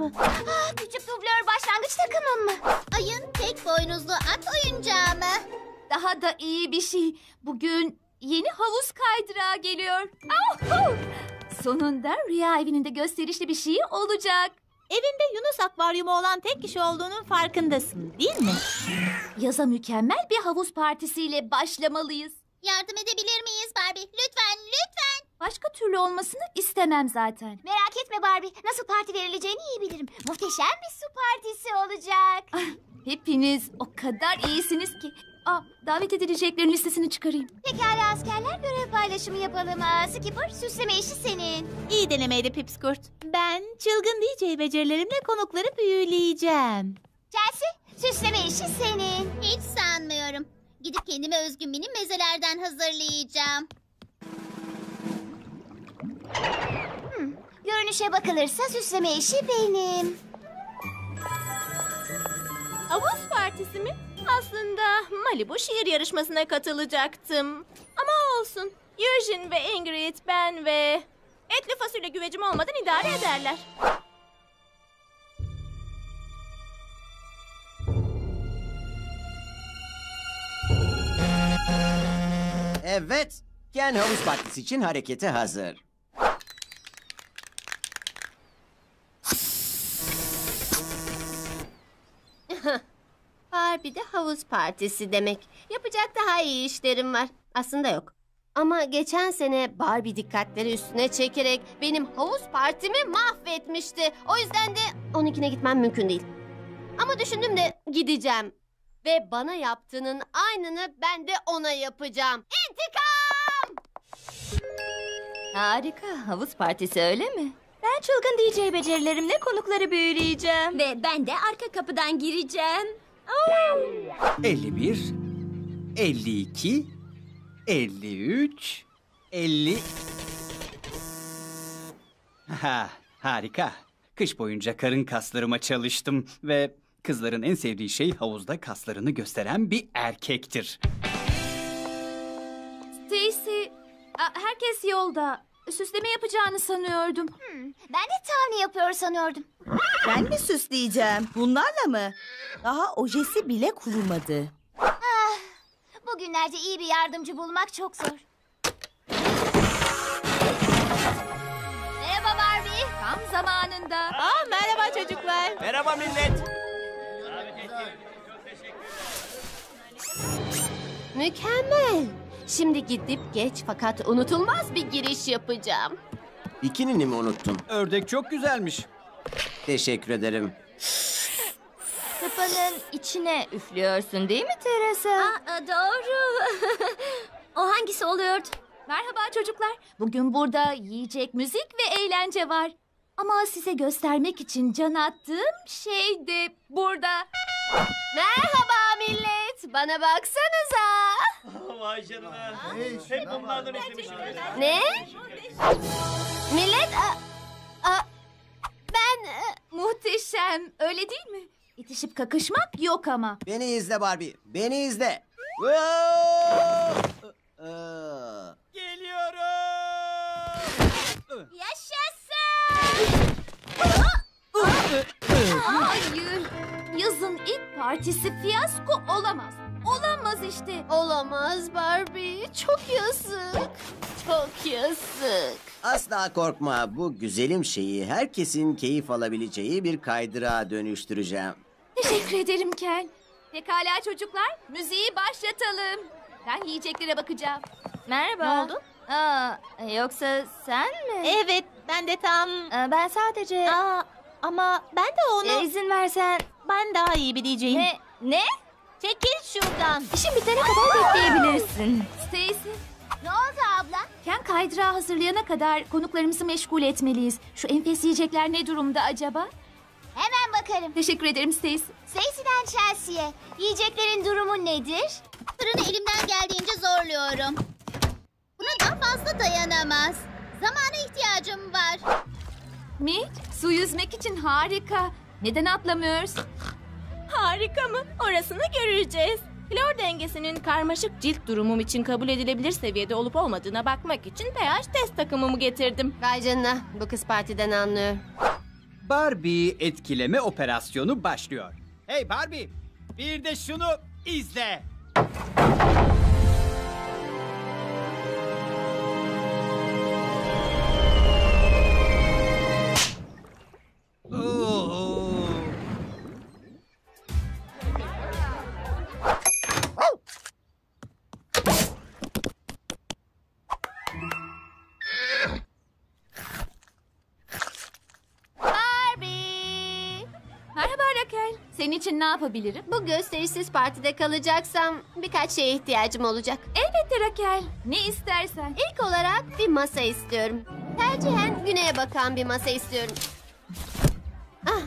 mı? Ah, küçük dublör başlangıç takımım mı? Ayın tek boynuzlu at oyuncağı mı? Daha da iyi bir şey. Bugün yeni havuz kaydırağı geliyor. Ahu! Sonunda rüya evinin de gösterişli bir şey olacak. Evinde Yunus akvaryumu olan tek kişi olduğunun farkındasın değil mi? Yaza mükemmel bir havuz partisiyle başlamalıyız. Yardım edebilir miyiz Barbie? Lütfen, lütfen. Başka türlü olmasını istemem zaten. Merak etme Barbie. Nasıl parti verileceğini iyi bilirim. Muhteşem bir su partisi olacak. Hepiniz o kadar iyisiniz ki. Aa, davet edileceklerin listesini çıkarayım. Pekala askerler görev paylaşımı yapalım. Aa, Skipper süsleme işi senin. İyi denemeydi Pipskurt. Ben çılgın DJ becerilerimle konukları büyüleyeceğim. Chelsea süsleme işi senin. Hiç sanmıyorum. Gidip kendime özgün mini mezelerden hazırlayacağım. Hmm, görünüşe bakılırsa süsleme işi benim. Havuz partisi mi? Aslında Malibu şiir yarışmasına katılacaktım. Ama olsun. Eugene ve Ingrid, ben ve... Etli fasulye güvecim olmadan idare ederler. Evet. Ken havuz partisi için harekete hazır. Barbie'de havuz partisi demek. Yapacak daha iyi işlerim var. Aslında yok. Ama geçen sene Barbie dikkatleri üstüne çekerek benim havuz partimi mahvetmişti. O yüzden de onunkine gitmem mümkün değil. Ama düşündüm de gideceğim. Ve bana yaptığının aynını ben de ona yapacağım. İntikam! Harika. Havuz partisi öyle mi? Ben çılgın DJ becerilerimle konukları büyüleyeceğim. Ve ben de arka kapıdan gireceğim. 51, 52, 53, 50... Ha, harika. Kış boyunca karın kaslarıma çalıştım ve kızların en sevdiği şey havuzda kaslarını gösteren bir erkektir. Stacy, herkes yolda. Süsleme yapacağını sanıyordum. Ben de tane yapıyor sanıyordum. Ben mi süsleyeceğim? Bunlarla mı? Daha ojesi bile kurumadı. Bugünlerde iyi bir yardımcı bulmak çok zor. Merhaba Barbie. Tam zamanında. Aa, merhaba çocuklar. Merhaba millet. Mükemmel. Şimdi gidip geç fakat unutulmaz bir giriş yapacağım. Bikinini mi unuttun? Ördek çok güzelmiş. Teşekkür ederim. Tıpanın içine üflüyorsun değil mi Teresa? Aa, doğru. o hangisi oluyordu? Merhaba çocuklar. Bugün burada yiyecek, müzik ve eğlence var. Ama size göstermek için can attığım şey de burada. Merhaba millet. Bana baksanıza. Vay canına. Hep bunlardan istemişim. Ne? Millet... a- a- ben... e, Muhteşem, öyle değil mi? İtişip kakışmak yok ama. Beni izle Barbie. Beni izle. Aa. Geliyorum. Yaşasın. Hayır. Yazın ilk partisi fiyasko olamaz. Olamaz işte. Olamaz Barbie. Çok yazık. Çok yazık. Asla korkma. Bu güzelim şeyi herkesin keyif alabileceği bir kaydırağa dönüştüreceğim. Teşekkür ederim Ken. Pekala çocuklar, müziği başlatalım. Ben yiyeceklere bakacağım. Merhaba. Ne oldu? Aa, yoksa sen mi? Evet, ben de tam... Aa, ben sadece Aa, ama ben de onu... e, izin versen. Ben daha iyi bir DJ'yim. Ne? Ne? Çekil şuradan. İşin bitene kadar bekleyebilirsin. Stacy, Ne oldu abla? Ken kaydırağı hazırlayana kadar konuklarımızı meşgul etmeliyiz. Şu enfes yiyecekler ne durumda acaba? Hemen bakarım. Teşekkür ederim Stacy. Stacy'den Chelsea'ye. Yiyeceklerin durumu nedir? Fırını elimden geldiğince zorluyorum. Buna daha fazla dayanamaz. Zamana ihtiyacım var. Mitch, su yüzmek için harika. Neden atlamıyoruz? Harika mı? Orasını göreceğiz. Klor dengesinin karmaşık cilt durumum için kabul edilebilir seviyede olup olmadığına bakmak için pH test takımımı getirdim. Vay canına bu kız partiden anlıyor. Barbie etkileme operasyonu başlıyor. Hey Barbie, bir de şunu izle. Merhaba Raquel. Senin için ne yapabilirim? Bu gösterişsiz partide kalacaksam birkaç şeye ihtiyacım olacak. Elbette Raquel. Ne istersen. İlk olarak bir masa istiyorum. Tercihen güneye bakan bir masa istiyorum. Ah,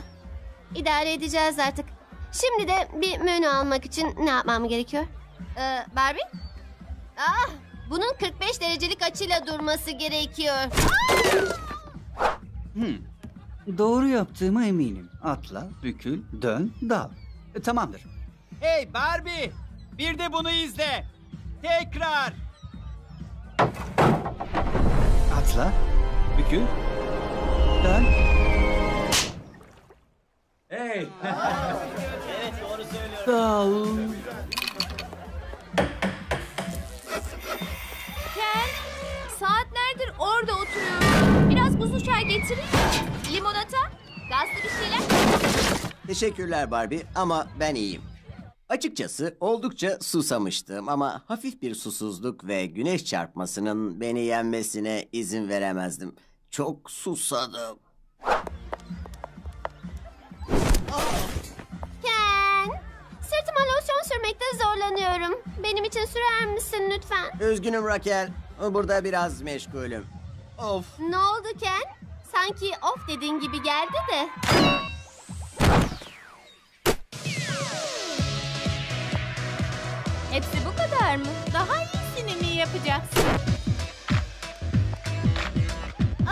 idare edeceğiz artık. Şimdi de bir menü almak için ne yapmam gerekiyor? Ee, Barbie? Ah, bunun 45 derecelik açıyla durması gerekiyor. Doğru yaptığıma eminim. Atla, bükül, dön, dal. E, tamamdır. Hey Barbie, bir de bunu izle. Tekrar. Atla, bükül, dön. Hey. Dal. Biraz buzlu çay getireyim mi? Limonata, gazlı bir şeyler. Teşekkürler Barbie ama ben iyiyim. Açıkçası oldukça susamıştım ama hafif bir susuzluk ve güneş çarpmasının beni yenmesine izin veremezdim. Çok susadım. Ken, sırtıma losyon sürmekte zorlanıyorum. Benim için sürer misin lütfen? Üzgünüm Raquel. Burada biraz meşgulüm. Of. Ne oldu Ken? Sanki of dediğin gibi geldi de. Hepsi bu kadar mı? Daha iyisini mi yapacaksın?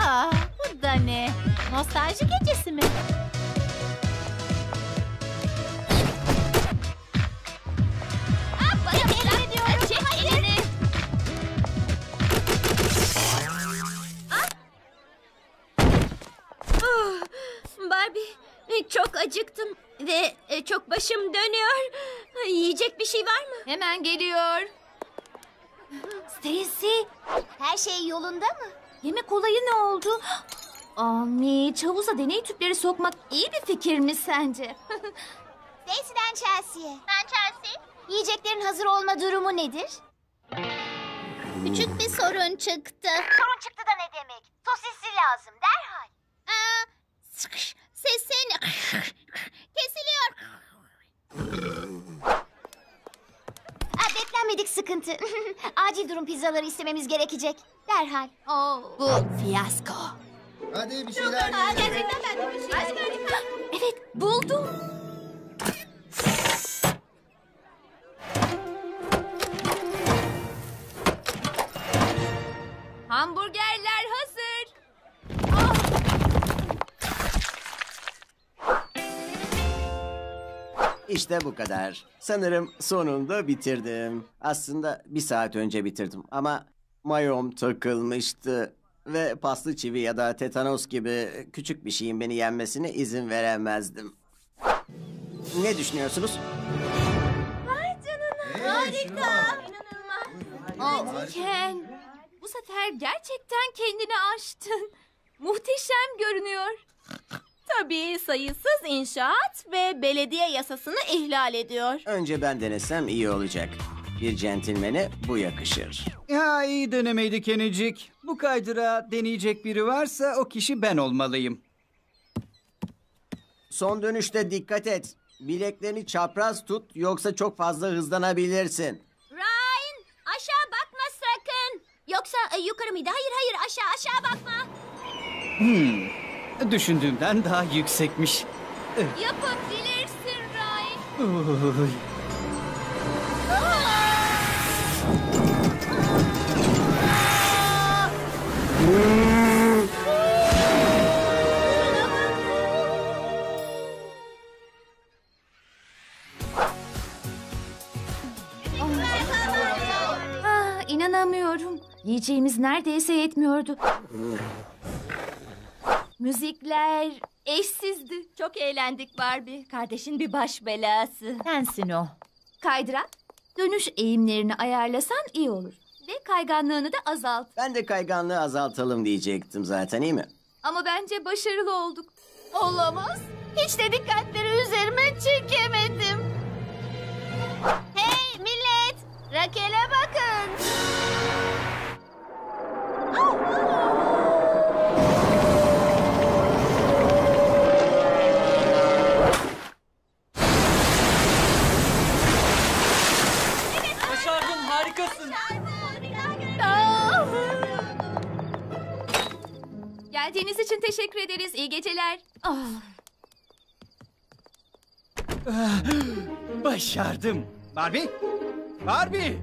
Aa, bu da ne? Nostalji gecesi mi? Başım dönüyor. Yiyecek bir şey var mı? Hemen geliyor. Stacy, Her şey yolunda mı? yemek olayı ne oldu? Ami, havuza deney tüpleri sokmak iyi bir fikir mi sence? Stacy'den Chelsea'ye. Ben Chelsea. Yiyeceklerin hazır olma durumu nedir? Küçük bir sorun çıktı. Sorun çıktı da ne demek? Sosisli lazım derhal. Aa, sıkış, sesin sıkıntı. Acil durum pizzaları istememiz gerekecek. Derhal. Bu fiyasko. Hadi bir şeyler yiyelim. evet, buldum. Hamburgerler hazır. İşte bu kadar. Sanırım sonunda bitirdim. Aslında bir saat önce bitirdim ama mayom takılmıştı. Ve paslı çivi ya da tetanos gibi küçük bir şeyin beni yenmesine izin veremezdim. Ne düşünüyorsunuz? Ken, bu sefer gerçekten kendini aştın. Muhteşem görünüyor. Tabii sayısız inşaat ve belediye yasasını ihlal ediyor. Önce ben denesem iyi olacak. Bir centilmene bu yakışır. Ya iyi denemeydi Kenecik. Bu kaydıra deneyecek biri varsa o kişi ben olmalıyım. Son dönüşte dikkat et. Bileklerini çapraz tut yoksa çok fazla hızlanabilirsin. Ryan aşağı bakma sakın. Yoksa e, yukarı mıydı? Hayır hayır aşağı aşağı bakma. Düşündüğümden daha yüksekmiş. Yapabilirsin Ryan. Oy. İnanamıyorum. Yiyeceğimiz neredeyse yetmiyordu. Müzikler eşsizdi. Çok eğlendik Barbie. Kardeşin bir baş belası. Sensin o. Kaydırak, dönüş eğimlerini ayarlasan iyi olur. Ve kayganlığını da azalt. Ben de kayganlığı azaltalım diyecektim zaten iyi mi? Ama bence başarılı olduk. Olamaz. Hiç de dikkatleri üzerime çekemedim. Hey millet! Rakel'e bakın. Başardın harikasın. Geldiğiniz için teşekkür ederiz. İyi geceler. Ah, Başardım. Barbie! Barbie!